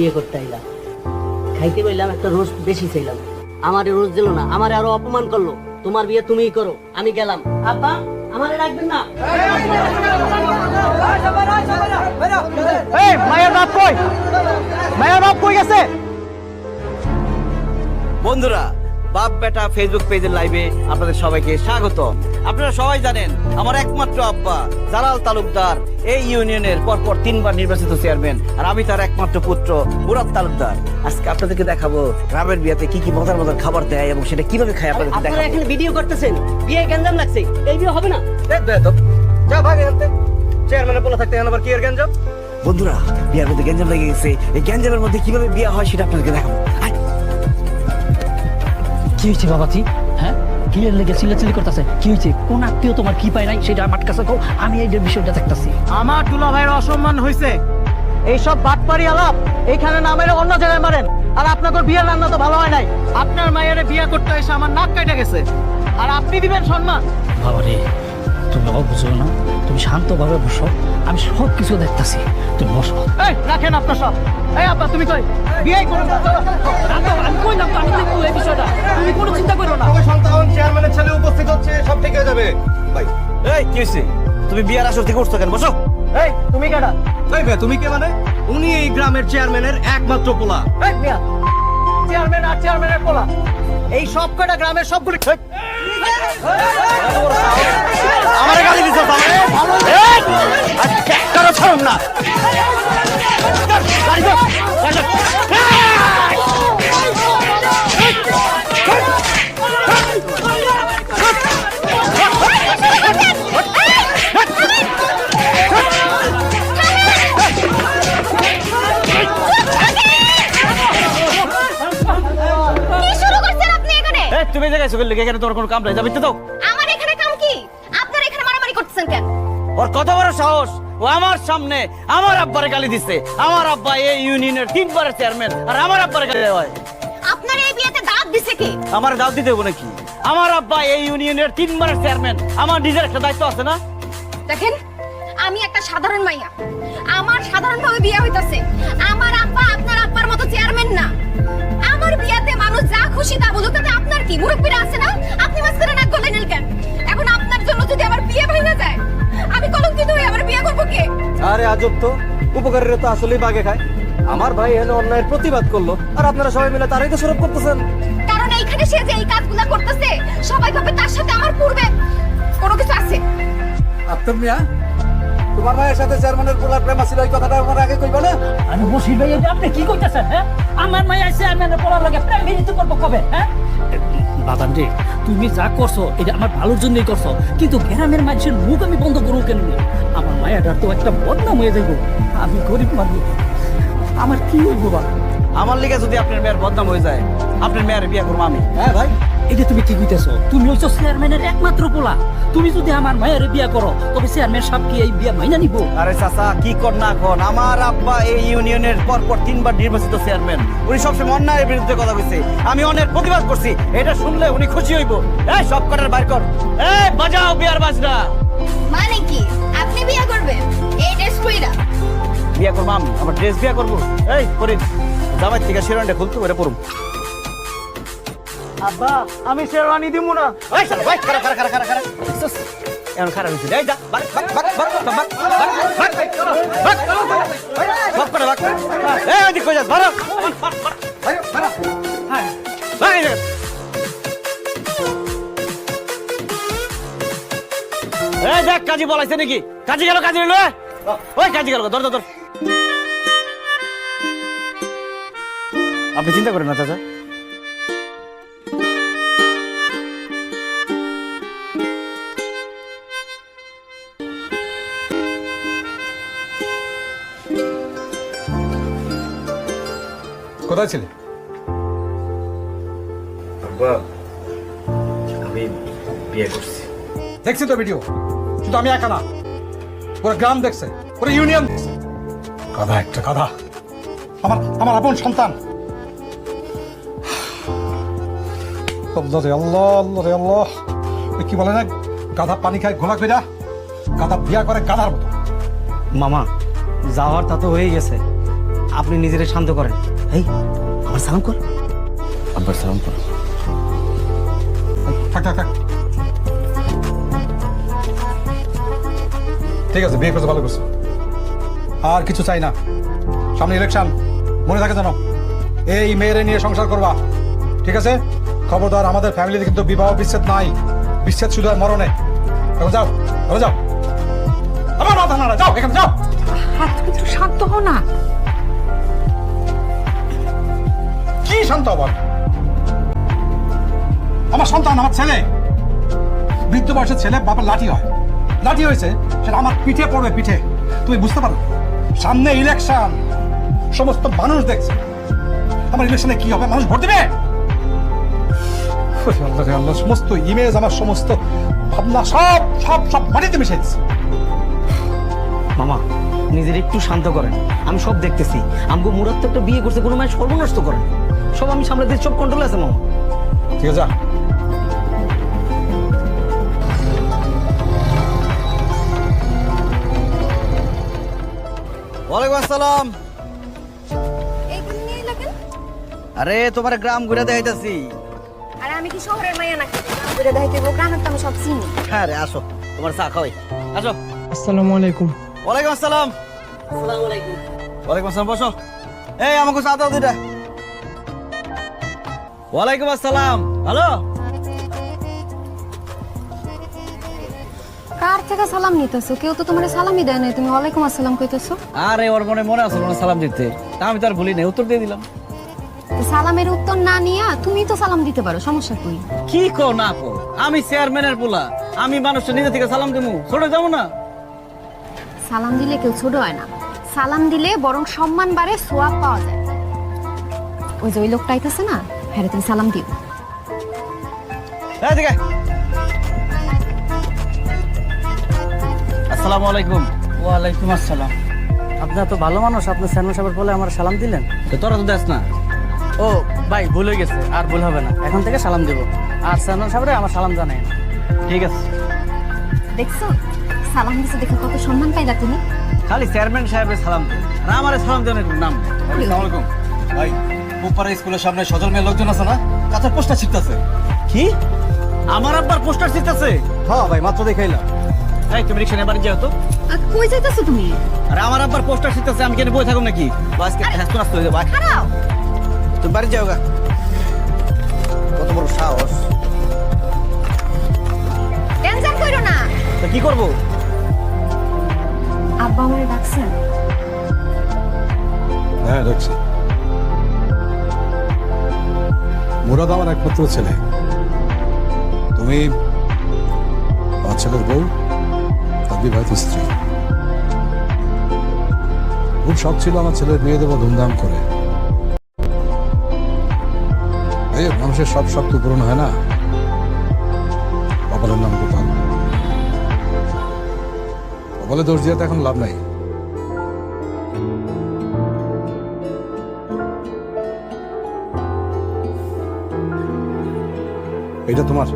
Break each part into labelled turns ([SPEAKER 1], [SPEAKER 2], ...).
[SPEAKER 1] বিয়ে করতে আইলাম। খাইতে পাইলাম একটা রোজ বেশি চাইলাম। আমার রোজ দিল না আমার আরও অপমান করল। তোমার বিয়ে তুমিই করো আমি গেলাম। আব্বা আমারে রাখবেন না?
[SPEAKER 2] এই মায়ের বাপ কই? মায়ের বাপ কই গেছে?
[SPEAKER 3] বন্ধুরা বাপ বেটা ফেসবুক পেজের লাইভে আপনাদের সবাইকে স্বাগত আপনারা সবাই জানেন আমার একমাত্র আব্বা জালাল তালুকদার এই ইউনিয়নের পরপর তিনবার নির্বাচিত চেয়ারম্যান আর আমি তার একমাত্র পুত্র মুরাদ তালুকদার। আজকে আপনাদেরকে দেখাবো গ্রামের বিয়াতে কি কি মজার মজার খাবার দেয় এবং সেটা কীভাবে খায় আপনাদেরকে
[SPEAKER 1] আপনারা
[SPEAKER 3] দেখাবো।
[SPEAKER 1] এখানে ভিডিও করতেছেন বিয়ে গ্যাঞ্জাম লাগছে এই বিয়ে হবে না।
[SPEAKER 2] দেখ তো যা ভাগ এখান থেকে। চেয়ারম্যানে বলে থাকতে আবার কি এর গেঞ্জাম
[SPEAKER 3] বন্ধুরা বিয়ার মধ্যে গ্যাঞ্জাম লেগে গেছে এই গ্যাঞ্জামের মধ্যে কীভাবে বিয়ে হয় সেটা আপনাদেরকে দেখাবো।
[SPEAKER 4] কি হয়েছে বাবাজি? হ্যাঁ? কিলের লেগে চিল্লাচিল্লি করতেছে। কি হয়েছে? কোন আত্মীয় তোমার কি পায় নাই সেটা আমার কাছে কো আমি এই বিষয়টা দেখতাছি।
[SPEAKER 2] আমার দুলা ভাইয়ের অসম্মান হয়েছে এইসব বাটপারি আলাপ এইখানে না মেরে অন্য জায়গায় মারেন। আর আপনাদের বিয়ের রান্না তো ভালো হয় নাই। আপনার মায়ের বিয়ে করতে এসে আমার নাক কেটে গেছে। আর আপনি দিবেন সম্মান।
[SPEAKER 4] বাবা রে তুমি বাবা বুঝো না তুমি শান্তভাবে বসো। আমি সব কিছু দেখতাছি। তুমি বসো।
[SPEAKER 2] এই রাখেন আপনার সব। এই আব্বা তুমি কই? বিয়ে করুন
[SPEAKER 4] আমি কইলাম তো আমি দেখব এই বিষয়টা। তুমি কোনো চিন্তা করো না।
[SPEAKER 5] সন্তান চেয়ারম্যানের ছেলে উপস্থিত হচ্ছে সব ঠিক হয়ে যাবে। ভাই।
[SPEAKER 3] এই কি হয়েছে তুমি বিয়ার আসর থেকে উঠছো কেন? বসো।
[SPEAKER 2] এই তুমি কেডা?
[SPEAKER 5] এই ভাই তুমি কে মানে? উনি এই গ্রামের চেয়ারম্যানের একমাত্র পোলা।
[SPEAKER 2] এই মিয়া। চেয়ারম্যান আর চেয়ারম্যানের পোলা। এই সব কটা গ্রামের সবগুলি
[SPEAKER 3] আমার গালি দিছো তো আজ কারও ছাড়ুন না। তুমি জায়গায় চলে এখানে তোমার কোনো কাম নাই যাবি তো?
[SPEAKER 6] আমার এখানে কাম কি? আপনারা এখানে মারামারি করতেছেন কেন?
[SPEAKER 3] ওর কত বড় সাহস? ও আমার সামনে আমার আব্বারে গালি দিচ্ছে আমার আব্বা এই ইউনিয়নের তিনবারের চেয়ারম্যান আর আমার আব্বারে গালি দেওয়া হয়।
[SPEAKER 6] আপনার এই বিয়েতে দাঁত দিছে কে?
[SPEAKER 3] আমার দাও দিতে হবে নাকি? আমার আব্বা এই ইউনিয়নের তিনবারের চেয়ারম্যান আমার নিজের একটা দায়িত্ব আছে না?
[SPEAKER 6] দেখেন আমি একটা সাধারণ মাইয়া। আমার সাধারণভাবে বিয়ে হইতাছে। আমার আব্বা আপনার আব্বার মতো চেয়ারম্যান না। খুশি তা বলুক তাতে আপনার কি? মুরব্বীরা আছে না? আপনি মাঝখানে নাক গলাইলেন কেন এখন আপনার জন্য যদি আমার বিয়ে ভেঙে যায় আমি কলঙ্কিত হয়ে আমার বিয়ে করব কে?
[SPEAKER 5] আরে আজব তো উপকারীরা তো আসলেই বাগে খায়। আমার ভাই এনে অন্যায়ের প্রতিবাদ করল আর আপনারা সবাই মিলে তারই তো সরব করতেছেন।
[SPEAKER 6] কারণ এইখানে সে যে এই কাজগুলো করতেছে সবাই ভাবে তার সাথে আমার পূর্বে কোনো কিছু আছে।
[SPEAKER 5] আত্মর মিয়া তোমার ভাইয়ের সাথে চেয়ারম্যানের পোলার প্রেম ছিল এই কথাটা আমার আগে কইবা না?
[SPEAKER 4] আমি বসির ভাই আপনি কি কইতাছেন হ্যাঁ? আমার আইছে আমি পড়ার লাগে প্রেম ভিজিত করব কবে হ্যাঁ? বাদান রে তুমি যা করছ এটা আমার ভালোর জন্যই করছ কিন্তু গ্রামের মানুষের মুখ আমি বন্ধ করব কেন আমার মায়াটার তো একটা বদনাম হয়ে যাইব। আমি গরিব মানুষ। আমার কি হইব বাবা?
[SPEAKER 3] আমার লিগে যদি আপনার মেয়ের বদনাম হয়ে যায় আপনার মেয়ের বিয়ে করব আমি।
[SPEAKER 5] হ্যাঁ ভাই।
[SPEAKER 4] এটা তুমি কি কইতেছো? তুমি হইছো চেয়ারম্যানের একমাত্র পোলা। তুমি যদি আমার মায়ের বিয়া করো তবে চেয়ারম্যান সাহেব কি এই বিয়া মাইনা নিব?
[SPEAKER 3] আরে চাচা কি কর না কর? আমার আব্বা এই ইউনিয়নের পর পর তিনবার নির্বাচিত চেয়ারম্যান উনি সবসময় অন্যায়ের বিরুদ্ধে কথা কইছে। আমি অনেক প্রতিবাদ করছি। এটা শুনলে উনি খুশি হইব। এই সব কটার বাইর কর। এই বাজাও বিয়ার বাজনা।
[SPEAKER 6] মানে কি? আপনি বিয়ে করবেন? এই ড্রেস কইরা।
[SPEAKER 3] বিয়া করব আমি আমার ড্রেস বিয়া করব। এই করি জামাই থেকে শিরনটা খুলতে ওরে পড়ুম
[SPEAKER 2] আব্বা আমি শেরওয়ানি দিমু না
[SPEAKER 3] এই শালা, ভাই, খারা, খারা, খারা, খারা, খারা। এখন খারাপ হয়েছে এই যা বাক, বাক, বাক, বাক, বাক, বাক, বাক, বাক, বাক, বাক করে বাক। এই, ওইদিক কই যাস? ধরো। ভাই, এই জায়গায়। এই দেখ কাজী বলাইছে নাকি কাজী গেল কাজী এ? ওই কাজী গেল ধর ধর আপনি চিন্তা করেন না চাচা
[SPEAKER 5] কোথায় ছিলে?
[SPEAKER 3] আমি বিয়ে করছি।
[SPEAKER 5] দেখছি তো ভিডিও শুধু আমি একা না। পুরো গ্রাম দেখছে পুরো ইউনিয়ন দেখছে। গাধা একটা গাধা আমার আমার আপন সন্তান। আল্লাহ রে আল্লাহ আল্লাহ রে আল্লাহ। ওই কি বলে না গাধা পানি খায় ঘোলা কইরা গাধা বিয়া করে গাধার মতো।
[SPEAKER 2] মামা যাওয়ার তা তো হয়ে গেছে।
[SPEAKER 3] আপনি নিজেরে শান্ত করেন। এই আমার সালাম কর। আব্বার সালাম কর।
[SPEAKER 5] থাক থাক থাক। ঠিক আছে বিয়ে করতে ভালো করছ। আর কিছু চাই না। সামনে ইলেকশন মনে থাকে জানো এই মেয়েরে নিয়ে সংসার করবা। ঠিক আছে? খবরদার আমাদের ফ্যামিলিতে কিন্তু বিবাহ বিচ্ছেদ নাই। বিচ্ছেদ শুধু আর মরণে। এখন যাও ঘরে যাও। আমার মাথা নাড়া যাও এখানে যাও।
[SPEAKER 7] শান্ত হও না।
[SPEAKER 5] শান্ত আবার আমার সন্তান, আমার ছেলে। বৃদ্ধ বয়সের ছেলে বাবার লাঠি হয়। লাঠি হয়েছে, সেটা আমার পিঠে পড়বে, পিঠে। তুমি বুঝতে পারো? সামনে ইলেকশন সমস্ত মানুষ দেখছে। আমার ইলেকশনে কি হবে? মানুষ ভোট দেবে? সমস্ত ইমেজ আমার সমস্ত ভাবনা, সব সব সব মাটিতে মিশে
[SPEAKER 3] মামা, নিজের একটু শান্ত করেন। আমি সব দেখতেছি। আমগো মুরাদ তো একটা বিয়ে করছে, কোনো মায়ের সর্বনষ্ট করেন সব আমি সামলে দিচ্ছি সব কন্ট্রোল আছে মামা।
[SPEAKER 5] ঠিক আছে
[SPEAKER 3] ওয়ালাইকুম আসসালাম? আরে তোমার গ্রাম ঘুরে দেখাইতাছি।
[SPEAKER 6] আর আমি কি শহরের মাইয়া নাকি? ঘুরে দেখাইতে হইবো, গ্রামের তো আমি সব চিনি।
[SPEAKER 3] হ্যাঁ রে আসো তোমার চা খাওয়াই। আসো।
[SPEAKER 2] আসসালামু আলাইকুম।
[SPEAKER 3] ওয়ালাইকুম আসসালাম।
[SPEAKER 1] আসসালামু আলাইকুম।
[SPEAKER 3] ওয়ালাইকুম আসসালাম বসো। এই আমাকে চা দাও দুইটা। ওয়ালাইকুম আসসালাম। হ্যালো?
[SPEAKER 6] কার থেকে সালাম নিতেছো? কেউ তো তোমার সালামই দেয় নাই। তুমি ওয়ালাইকুম আসসালাম কইতেছো।
[SPEAKER 3] আরে ওর মনে মনে আছে মনে সালাম দিতে। তা আমি তো আর ভুলি নাই উত্তর দিয়ে দিলাম।
[SPEAKER 6] সালামের উত্তর না নিয়া তুমি তো সালাম দিতে পারো সমস্যা কই?
[SPEAKER 3] কি কো না কো আমি চেয়ারম্যানের পোলা। আমি মানুষটা নিজে থেকে সালাম দেবো ছোট যাব না।
[SPEAKER 6] সালাম দিলে কেউ ছোট হয় না। সালাম দিলে বরং সম্মান বাড়ে সোয়াব পাওয়া যায়। ওই যে ওই লোকটা আইতাছে না? হ্যাঁ তুমি সালাম দিও।
[SPEAKER 3] আসসালামু আলাইকুম।
[SPEAKER 2] ওয়ালাইকুম আসসালাম। আপনার তো ভালো মানুষ আপনি স্যারমন সাহেবের বলে আমার সালাম দিলেন?
[SPEAKER 3] তোরা তো দেখ না।
[SPEAKER 2] ও ভাই ভুল হয়ে গেছে আর ভুল হবে না। এখন থেকে সালাম দেব। আর স্যারমন সাহেবরে আমার সালাম জানাই।
[SPEAKER 3] ঠিক আছে।
[SPEAKER 6] দেখছ? সালাম দিছে দেখে কত সম্মান পাইলা তুমি।
[SPEAKER 3] খালি চেয়ারম্যান সাহেবের সালাম দেন আর আমার সালাম একটু নাম নেই।
[SPEAKER 5] আসসালামাইকুম ভাই। উপরে স্কুলের সামনে সজল মেয়ের লোকজন আছে না? কাঁচা পোস্টার ছিটতেছে।
[SPEAKER 3] কি? আমার আব্বার পোস্টার চিন্তাছে
[SPEAKER 5] হ্যাঁ ভাই মাত্র দেখাইলাম।
[SPEAKER 3] এই তুমি রিক্সা নিয়ে বাড়ি যাও তো।
[SPEAKER 6] কই যাইতাছো তুমি?
[SPEAKER 3] আরে আমার আব্বার পোস্টার চিন্তাছে আমি কেন বই থাকুম নাকি? আজকে হাসতে নাচতে হয়ে যাব। তুমি বাড়ি যাও গা। কত বড় সাহস।
[SPEAKER 6] টেনশন কইরো না।
[SPEAKER 3] তো কি করব?
[SPEAKER 6] আব্বা আমারে ডাকছেন?
[SPEAKER 5] হ্যাঁ রাখছি মুরাদ আমার একমাত্র ছেলে। তুমি আমার ছেলের বউ, তার বিবাহিত স্ত্রী। খুব শখ ছিল আমার ছেলের বিয়ে দেবো ধুমধাম করে। এই মানুষের সব শখ তো পূরণ হয় না? কপালের নাম গোপাল। কপালে দোষ দিয়ে তো এখন লাভ নাই। এটা তোমার।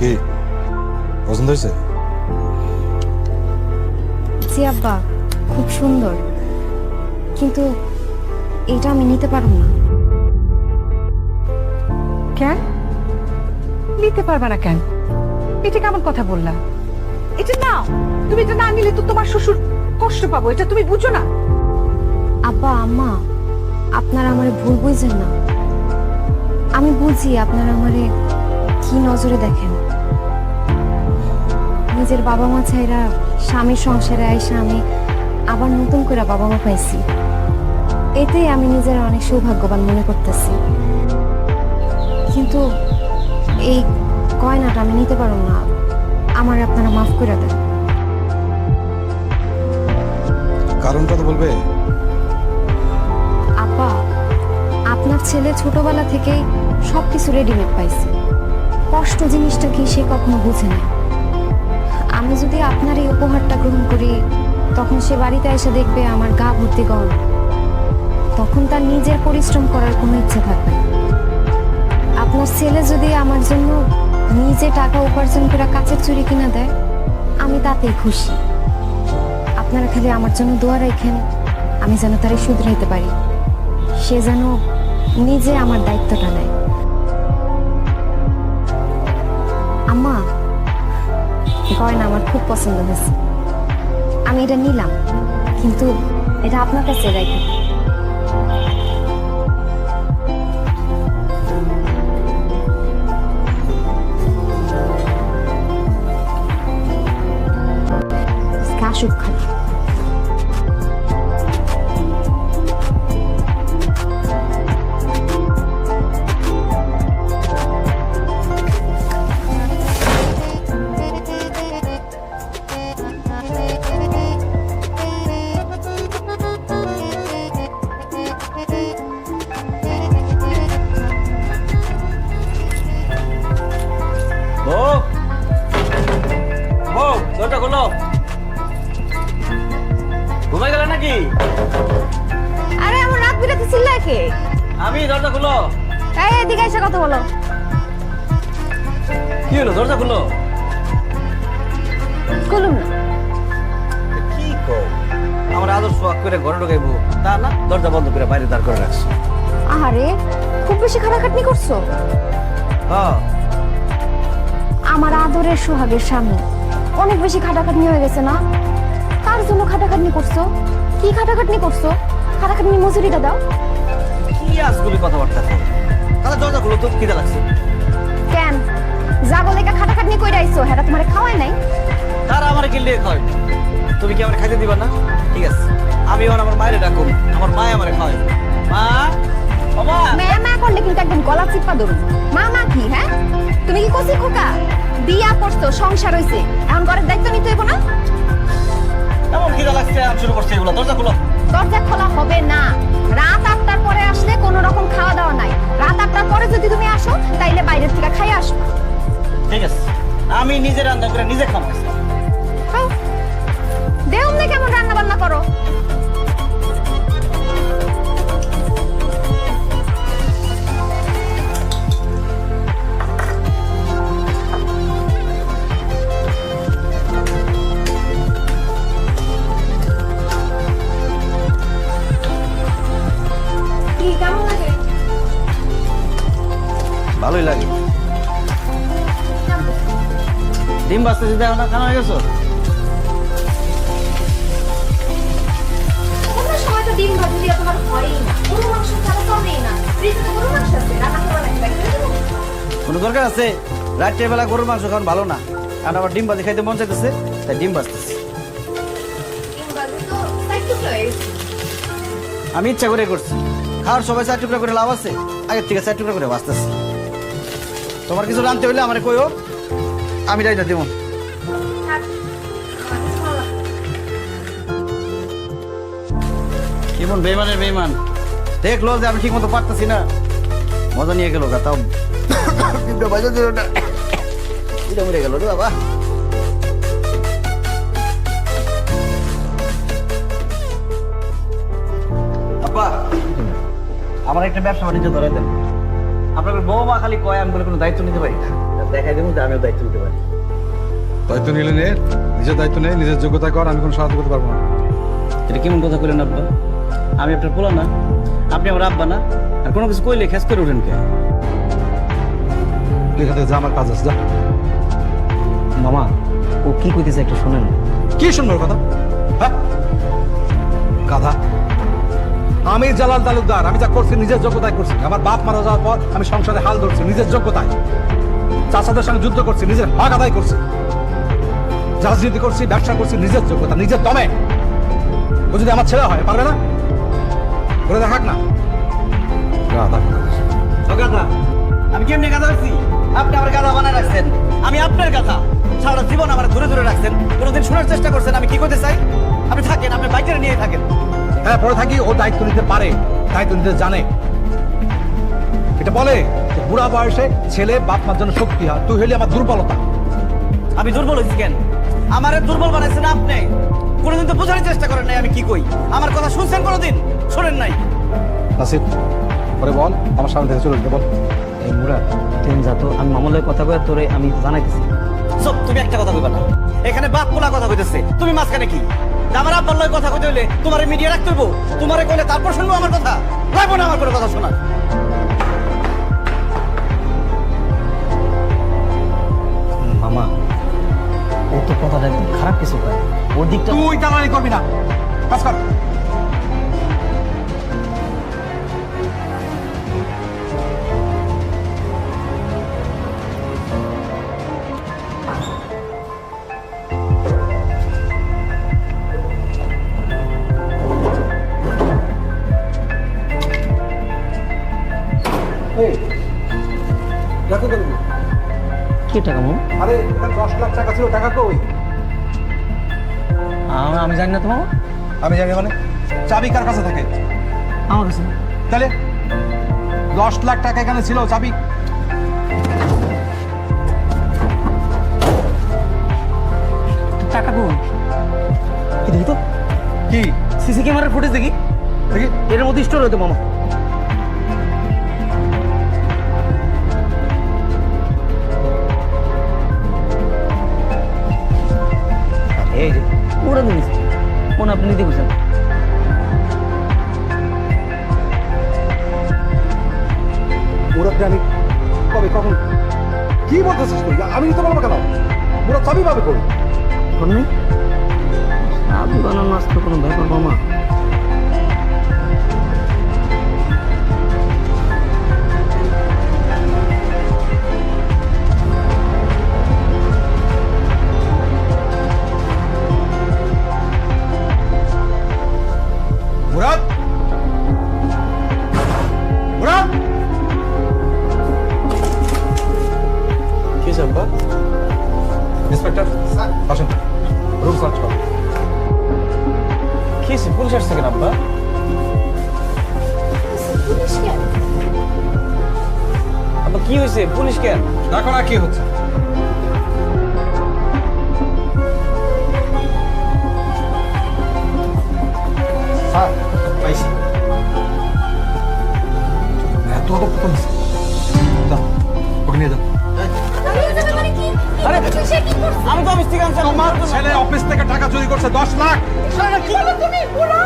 [SPEAKER 5] কি? পছন্দ হয়েছে?
[SPEAKER 6] জি আব্বা খুব সুন্দর। কিন্তু এটা আমি নিতে পারব না।
[SPEAKER 7] কেন? নিতে পারবে না কেন? এটা কেমন কথা বললা। এটা নাও। তুমি এটা না নিলে তো তোমার শ্বশুর কষ্ট পাবো, এটা তুমি বুঝো না।
[SPEAKER 6] আব্বা, আম্মা, আপনারা আমারে ভুল বুঝছেন না। আমি বুঝি আপনারা আমারে কি নজরে দেখেন। নিজের বাবা মা ছাইরা স্বামীর সংসারে আইসা আমি আবার নতুন করে বাবা মা পাইছি। এতেই আমি নিজের অনেক সৌভাগ্যবান মনে করতেছি। কিন্তু এই গয়নাটা আমি নিতে পারব না। আমার আপনারা মাফ করে দেন।
[SPEAKER 5] কারণটা তো বলবে?
[SPEAKER 6] আপা আপনার ছেলে ছোটবেলা থেকেই সবকিছু রেডিমেড পাইছে। কষ্ট জিনিসটা কি সে কখনো বুঝে না। আমি যদি আপনার এই উপহারটা গ্রহণ করি তখন সে বাড়িতে এসে দেখবে আমার গা ভর্তি গহনা তখন তার নিজের পরিশ্রম করার কোনো ইচ্ছে থাকবে না। আপনার ছেলে যদি আমার জন্য নিজে টাকা উপার্জন করে কাছের চুরি কিনা দেয়, আমি তাতেই খুশি। আপনারা খালি আমার জন্য দোয়া রাখেন, আমি যেন তারে শুধরাইতে পারি। সে যেন নিজে আমার দায়িত্বটা নেয়। আম্মা, গয়না আমার খুব পছন্দ হয়েছে। আমি এটা নিলাম, কিন্তু এটা আপনার কাছে রাখি
[SPEAKER 3] কি হলো? দরজা খুলো।
[SPEAKER 6] খুলুন না।
[SPEAKER 3] কি কো আমার আদর সোয়াগ করে ঘরে ঢুকাইবো। তা না দরজা বন্ধ করে বাইরে দাঁড় করে রাখছি।
[SPEAKER 6] আহারে খুব বেশি খাটাখাটনি করছ?
[SPEAKER 3] হ্যাঁ।
[SPEAKER 6] আমার আদরের সোহাগের স্বামী। অনেক বেশি খাটাখাটনি হয়ে গেছে না? কার জন্য খাটাখাটনি করছ? কি খাটাখাটনি করছ? খাটাখাটনি মজুরিটা দাও।
[SPEAKER 3] কি আজগুলি কথাবার্তা? তাহলে দরজা খুলো তো খিদে লাগছে।
[SPEAKER 6] কেন? লেখা খাটাখাটনি কইরা আইছো হেরা তোমারে খাওয়ায় নাই?
[SPEAKER 3] তারা আমার কিনলে খাওয়াই তুমি কি আমার খাইতে দিবা না? ঠিক আছে। আমি এখন আমার মায়ের ডাকুম আমার মায় আমার খাওয়াই মা? ও মা
[SPEAKER 6] মা করলে কিন্তু একদম গলা চিপা ধরুন। মা মা কি হ্যাঁ? তুমি কি কচি খোকা? বিয়া করছ সংসার হইছে। এখন ঘরের দায়িত্ব নিতে হইব না?
[SPEAKER 3] এমন খিদে লাগছে আমি শুরু করছি এগুলো। দরজা খুলো।
[SPEAKER 6] দরজা খোলা হবে না। রাত আটটার পরে আসলে কোনো রকম খাওয়া দাওয়া নাই। রাত আটটার পরে যদি তুমি আসো তাইলে বাইরের থেকে খাই আসো
[SPEAKER 3] ঠিক আছে। আমি নিজে রান্না করে নিজে খামাইছি
[SPEAKER 6] দেহ কেমন রান্না বান্না করো।
[SPEAKER 3] ভালোই লাগে। ডিম বাজতেছি দেখো না খানা হয়ে গেছো?
[SPEAKER 6] কোনো ডিম ভাজি দিয়ে তোমার হয়ই না। গরু মাংস ছাড়া চলেই না। ফ্রিজে তো মাংস আছে রান্না করা লাগবে
[SPEAKER 3] কোনো দরকার আছে? রাত্রে বেলা গরুর মাংস খাওয়ান ভালো না। আর আবার ডিম বাজি খাইতে মন চাইতেছে তাই ডিম
[SPEAKER 6] ভাজি গেছে।
[SPEAKER 3] আমি ইচ্ছা করে করছি। খাওয়ার সবাই চার টুকরা করে লাভ আছে। আগের থেকে চার টুকরা করে বাঁচতেছে। তোমার কিছু রানতে হইলে আমার কই কইও। আমি যাই না দেবো।
[SPEAKER 6] থাক, আমার কিছু ভালো লাগছে না।
[SPEAKER 3] কেমন বেইমানের বেইমান? দেখল যে আমি ঠিক মতো পারতেছি না। মজা নিয়ে গেল গা তাও। বাজা দিল না। এটা মরে গেল রে বাবা। আপা আমার একটা ব্যবসা বাণিজ্য ধরে দেন। আপনার বৌমা খালি কয় আমি বলে কোনো দায়িত্ব নিতে পারি? না দেখাই দেবো যে আমিও দায়িত্ব নিতে পারি।
[SPEAKER 5] দায়িত্ব নিলে নে নিজের দায়িত্ব নেই নিজের যোগ্যতা কর আমি কোনো সাহায্য করতে পারব না।
[SPEAKER 3] এটা কেমন কথা কইলেন আব্বা? আমি আপনার পোলা না আপনি আমার আব্বা না আর কোনো কিছু কইলে খেস করে উঠেন কে?
[SPEAKER 5] থেকে যা আমার কাজ আছে যা।
[SPEAKER 1] মামা ও কি কইতেছে একটু শোনেন।
[SPEAKER 5] কি শুনব ওর কথা? হ্যাঁ? গাধা। আমি জালাল তালুকদার আমি যা করছি নিজের যোগ্যতায় করছি। আমার বাপ মারা যাওয়ার পর আমি সংসারে হাল ধরছি নিজের যোগ্যতায়। চাষাদের সঙ্গে যুদ্ধ করছি নিজের হক আদায় করছি। রাজনীতি করছি ব্যবসা করছি নিজের যোগ্যতা নিজের দমে। ও যদি আমার ছেলে হয় পারবে না? করে দেখাক না।
[SPEAKER 3] আমি কেমনি গাধা হয়েছি? আপনি আমার গাধা বানায় রাখছেন। আমি আপনার গাধা। সারা জীবন আমার ধরে ধরে রাখছেন। কোনোদিন শোনার চেষ্টা করছেন আমি কি করতে চাই? আপনি থাকেন আপনি বাইকে নিয়ে থাকেন।
[SPEAKER 5] হ্যাঁ পরে থাকি ও দায়িত্ব নিতে পারে দায়িত্ব নিতে জানে। এটা বলে যে বুড়া বয়সে ছেলে বাপ মার জন্য শক্তি হয়। তুই হলি আমার দুর্বলতা।
[SPEAKER 3] আমি দুর্বল হয়েছি কেন? আমারে দুর্বল বানাইছেন আপনি। কোনোদিন তো বোঝার চেষ্টা করেন নাই আমি কি কই। আমার কথা শুনছেন কোনোদিন? শোনেন নাই।
[SPEAKER 5] নাসির পরে বল আমার সামনে থেকে চলে বল।
[SPEAKER 3] এই মুরাদ তুই যা তো আমি মামলার কথা কয়ে তোরে আমি জানাইতেছি। সব তুমি একটা কথা কইবা না। এখানে বাপ পোলা কথা কইতেছে। তুমি মাঝখানে কি? আমার আব্বার লয় কথা কইতে হইলে তোমার মিডিয়া রাখতে হইব। তোমারে কইলে তারপর শুনব আমার কথা। লাগবো না আমার কোনো কথা শোনা মামা ও তো কথাটা খারাপ কিছু কয়। ওর দিকটা
[SPEAKER 5] তুই তাড়াতাড়ি করবি না। কাজ কর। লাখ টাকা ছিল টাকা কই?
[SPEAKER 3] আমি জানি না তো মামা
[SPEAKER 5] আমি জানি মানে? চাবি কার কাছে থাকে?
[SPEAKER 3] আমার কাছে।
[SPEAKER 5] তাহলে দশ লাখ টাকা এখানে ছিল চাবি।
[SPEAKER 3] টাকা কোন কি দেখি তো?
[SPEAKER 5] কি?
[SPEAKER 3] সিসি ক্যামেরার ফুটেজ দেখি।
[SPEAKER 5] দেখি।
[SPEAKER 3] এর মধ্যে স্টোর হইতো মামা।
[SPEAKER 5] আসেন। রুম সার্চ করুন।
[SPEAKER 3] কি পুলিশ আসছে কেন আব্বা? আব্বা কি হয়েছে? পুলিশ কেন
[SPEAKER 5] দেখো না কি হচ্ছে। স্যার পাইছি। এত ওকে নিয়ে যাও।
[SPEAKER 3] আরে, আমি তো অফিস থেকে আনছি
[SPEAKER 5] তোমার ছেলে অফিস থেকে টাকা চুরি করছে দশ লাখ।
[SPEAKER 6] কি বলো তুমি? বুড়া!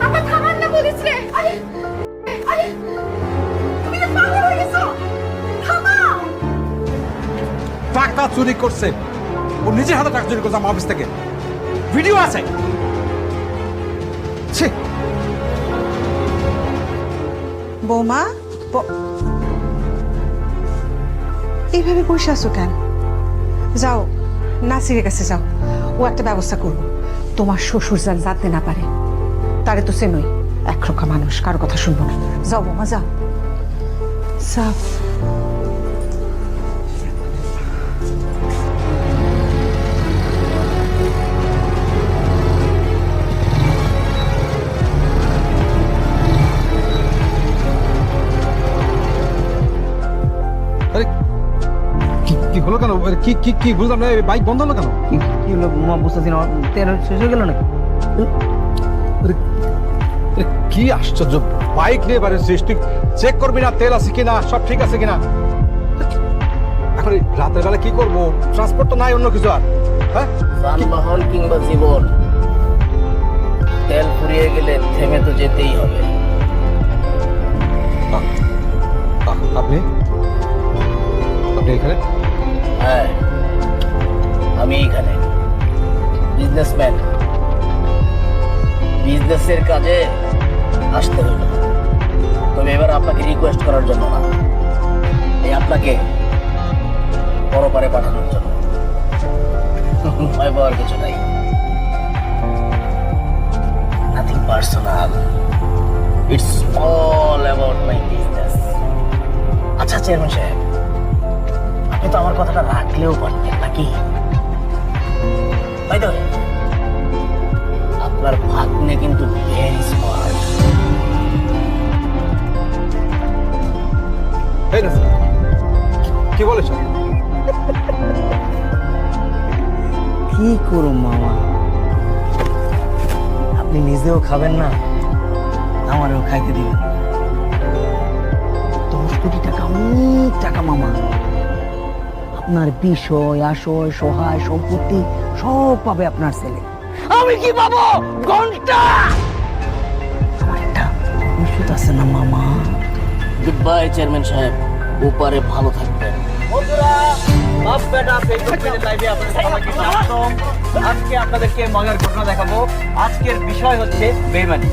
[SPEAKER 6] আমার থামান না বলিস আরে আরে তুমি পাগল হয়ে গেছো। থামাও।
[SPEAKER 5] টাকা চুরি করছে। ও নিজের হাতে টাকা চুরি করছে আমার অফিস থেকে। ভিডিও আছে। ছি।
[SPEAKER 7] বৌমা ব- এইভাবে বসে আছো কেন? যাও, নাসিরের কাছে যাও। ও একটা ব্যবস্থা করব। তোমার শ্বশুর যেন জানতে না পারে, তারে তো সে নই একরক্ষা মানুষ, কারও কথা শুনব না। যাও বোমা যাও। যাও
[SPEAKER 5] হলো কেন? কি কি কি বুঝলাম না বাইক বন্ধ হলো কেন?
[SPEAKER 3] কি হলো বুঝতেছি না তেল শেষ হয়ে গেল নাকি?
[SPEAKER 5] কি আশ্চর্য বাইক নিয়ে বাড়ি তুই চেক করবি না তেল আছে কিনা সব ঠিক আছে কিনা? এখন রাতের বেলা কি করব? ট্রান্সপোর্ট তো নাই অন্য কিছু আর। হ্যাঁ?
[SPEAKER 8] যানবাহন কিংবা জীবন তেল ফুরিয়ে গেলে থেমে তো যেতেই হবে।
[SPEAKER 5] আপনি? আপনি এখানে?
[SPEAKER 8] হ্যাঁ আমি এখানে। বিজনেসম্যান বিজনেসের কাজে আসতে হইল তবে এবার আপনাকে রিকোয়েস্ট করার জন্য না। এই আপনাকে পরপারে পাঠানোর জন্য। ভয় পাওয়ার কিছু নাই। Nothing personal it's all about my business আচ্ছা চেয়ারম্যান সাহেব আপনি তো আমার কথাটা রাখলেও পারতেন নাকি? তাই তো আপনার ভাগ্নে কিন্তু ভেরি স্মার্ট
[SPEAKER 5] কি বলেছ?
[SPEAKER 3] কি করো মামা? আপনি
[SPEAKER 2] নিজেও খাবেন না আমারও খাইতে দিবেন দশ কোটি টাকা অনেক টাকা মামা। আপনার বিষয় আশয় সহায় সম্পত্তি সব পাবে আপনার ছেলে। আমি কি পাবো? ঘণ্টা! আমার একটা ওষুধ আছে না মামা?
[SPEAKER 8] গুড বাই চেয়ারম্যান সাহেব। ওপারে ভালো থাকবেন।
[SPEAKER 3] বন্ধুরা বাপ বেটা ফেসবুক পেজের লাইভে আপনাদের সবাইকে স্বাগতম। আজকে আপনাদেরকে মজার ঘটনা দেখাবো। আজকের বিষয় হচ্ছে বেইমানি।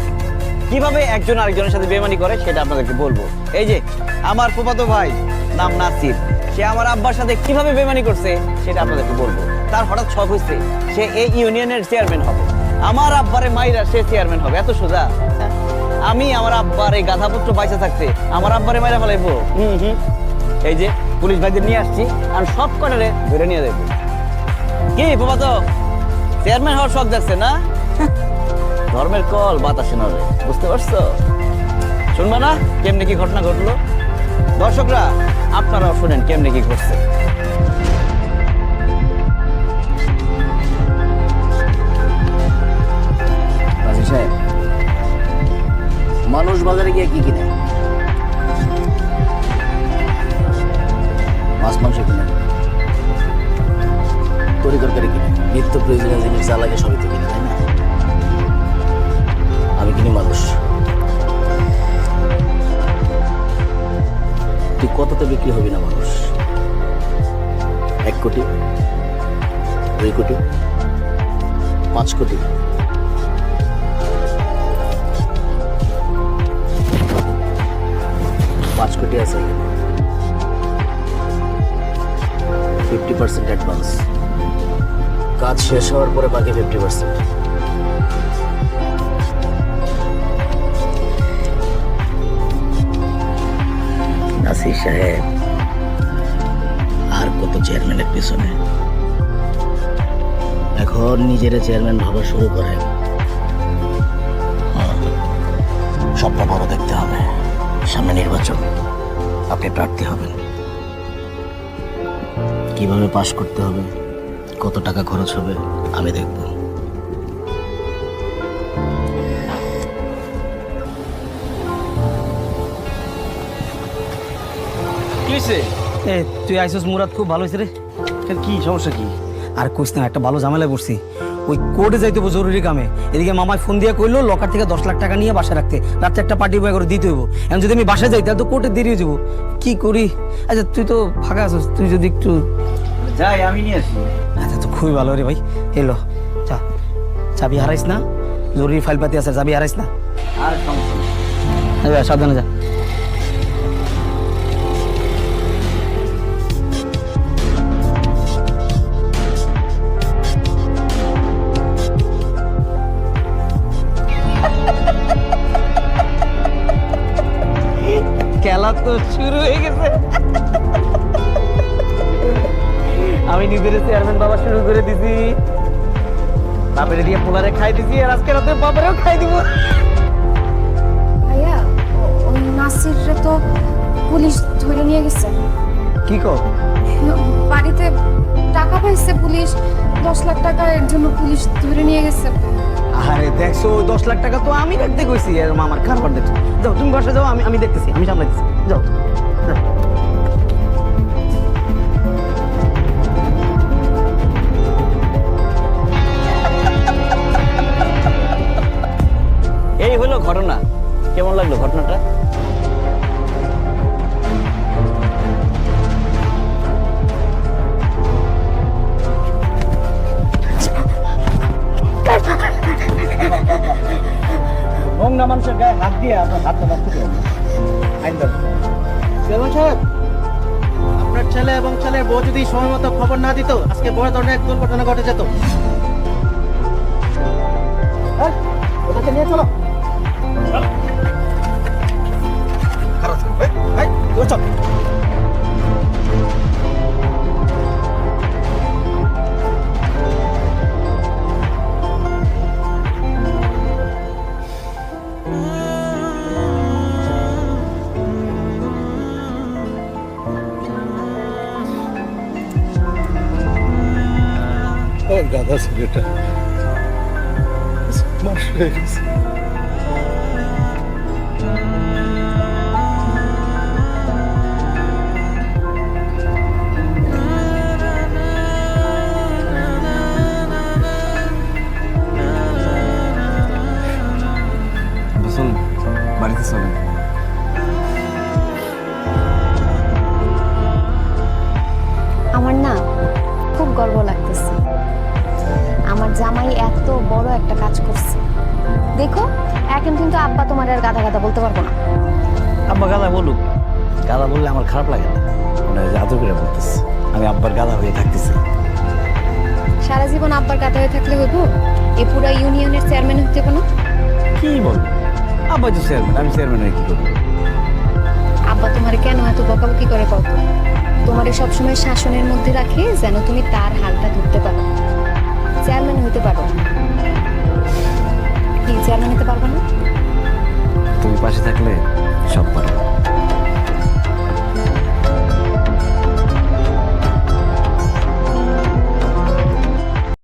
[SPEAKER 3] কীভাবে একজন আরেকজনের সাথে বেইমানি করে সেটা আপনাদেরকে বলব। এই যে আমার ফুফাতো ভাই নাম নাসির। সে আমার আব্বার সাথে কীভাবে বেইমানি করছে, সেটা আপনাদেরকে বলব। তার হঠাৎ শখ হয়েছে সে এই ইউনিয়নের চেয়ারম্যান হবে। আমার আব্বারে মাইরা সে চেয়ারম্যান হবে, এত সোজা? আমি আমার আব্বার এই গাধাপুত্র বাইসা থাকতে, আমার আব্বারে মাইরা ফেলাইবো? হুম হুম। এই যে, পুলিশ ভাইদের নিয়ে আসছি আর সব কটারে ধরে নিয়ে দেবো কি, বাবা তো? চেয়ারম্যান হওয়ার শখ দেখছে না? ধর্মের কল বাতাসে নড়ে, বুঝতে পারছ? শুনবা না, কেমনি কি ঘটনা ঘটলো? দর্শকরা আপনারাও শুনেন কেমনে কি ঘটছে
[SPEAKER 8] মানুষ বাজারে গিয়ে কি কিনে? মাছ, মাংস কিনে। তরি তরকারি কিনে। নিত্য প্রয়োজনীয় জিনিস যা লাগে সবই কততে বিক্রি হবি না মানুষ। এক কোটি, দুই কোটি, পাঁচ কোটি। পাঁচ কোটি আছে ফিফটি পার্সেন্ট অ্যাডভান্স কাজ শেষ হওয়ার পরে বাকি ফিফটি পার্সেন্ট নাসির সাহেব আর কত চেয়ারম্যানের পিছনে। এখন নিজের চেয়ারম্যান ভাবা শুরু করেন। হ্যাঁ, সবটা বড় দেখতে হবে। সামনে নির্বাচন। আপনি প্রার্থী হবেন। কীভাবে পাশ করতে হবে? কত টাকা খরচ হবে? আমি দেখব।
[SPEAKER 3] হয়েছে
[SPEAKER 2] এ তুই আইসস মুরাদ খুব ভালো হয়েছে রে।
[SPEAKER 3] কি সমস্যা কি?
[SPEAKER 2] আর কইস না একটা ভালো ঝামেলায় পড়ছি। ওই কোর্টে যাইতে হব জরুরি কামে। এদিকে মামায় ফোন দিয়ে কইলো লকার থেকে দশ লাখ টাকা নিয়ে বাসায় রাখতে। রাত্রে একটা পার্টি বয় করে দিতে হইব। এখন যদি আমি বাসায় যাই তাহলে তো কোর্টে দেরি হয়ে যাব। কি করি? আচ্ছা তুই তো ফাঁকা আছিস তুই যদি একটু
[SPEAKER 3] যাই আমি নিয়ে আসি।
[SPEAKER 2] আচ্ছা তো খুবই ভালো রে ভাই। এলো চা চাবি হারাইস না জরুরি ফাইল পাতি আছে চাবি হারাইস না।
[SPEAKER 3] আর সমস্যা
[SPEAKER 2] সাবধানে যা। নিজের চেয়ারম্যান বাবা শুরু করে দিছি। বাপের দিয়ে পোলারে খাই দিছি আর আজকে রাতে বাবারেও খাই দিব।
[SPEAKER 6] ভাইয়া ওই নাসিররে তো পুলিশ ধরে নিয়ে গেছে।
[SPEAKER 2] কি কো
[SPEAKER 6] বাড়িতে টাকা পাইছে পুলিশ দশ লাখ টাকা এর জন্য পুলিশ ধরে নিয়ে গেছে।
[SPEAKER 2] আরে দেখছ ওই দশ লাখ টাকা তো আমি রাখতে কইছি আর মামার কারবার দেখছ। যাও তুমি বসে যাও আমি আমি দেখতেছি আমি সামলাইতেছি। যাও যাও।
[SPEAKER 3] কেমন লাগল ঘটনাটা? নোংরা মানুষের গায়ে হাত দিয়ে আপনার হাতটা নষ্ট করে আইন
[SPEAKER 2] সাহেব আপনার ছেলে এবং ছেলের বউ যদি সময় মতো খবর না দিত আজকে বড় ধরনের এক দুর্ঘটনা ঘটে যেত। হ্যাঁ, ওদেরকে নিয়ে চল।
[SPEAKER 5] গাধা ছেলেটা মাস হয়ে গেছে।
[SPEAKER 3] বাড়িতে চলেন
[SPEAKER 6] আমার না খুব গর্ব আমার জামাই এত বড় একটা কাজ করছে। দেখো এখন কিন্তু আব্বা তোমার আর গাদা গাদা বলতে পারব না।
[SPEAKER 3] আব্বা গাদা বলুক। গাদা বললে আমার খারাপ লাগে না। আদর করে বলতেছে। আমি আব্বার গাদা হয়ে থাকতেছি।
[SPEAKER 6] সারা জীবন আব্বার গাদা হয়ে থাকলে হইব? এ পুরো ইউনিয়নের চেয়ারম্যান হতে পারো
[SPEAKER 3] কি বলব আব্বা তো চেয়ারম্যান আমি চেয়ারম্যান হয়ে কি করব?
[SPEAKER 6] আব্বা তোমার কেন এত বকাবকি করে কত তোমারে সবসময় শাসনের মধ্যে রাখে যেন তুমি তার হালটা ধরতে পারো। চেয়ারম্যান হতে পারো। কি চেয়ারম্যান হতে পারব না?
[SPEAKER 3] তুমি পাশে থাকলে সব পারো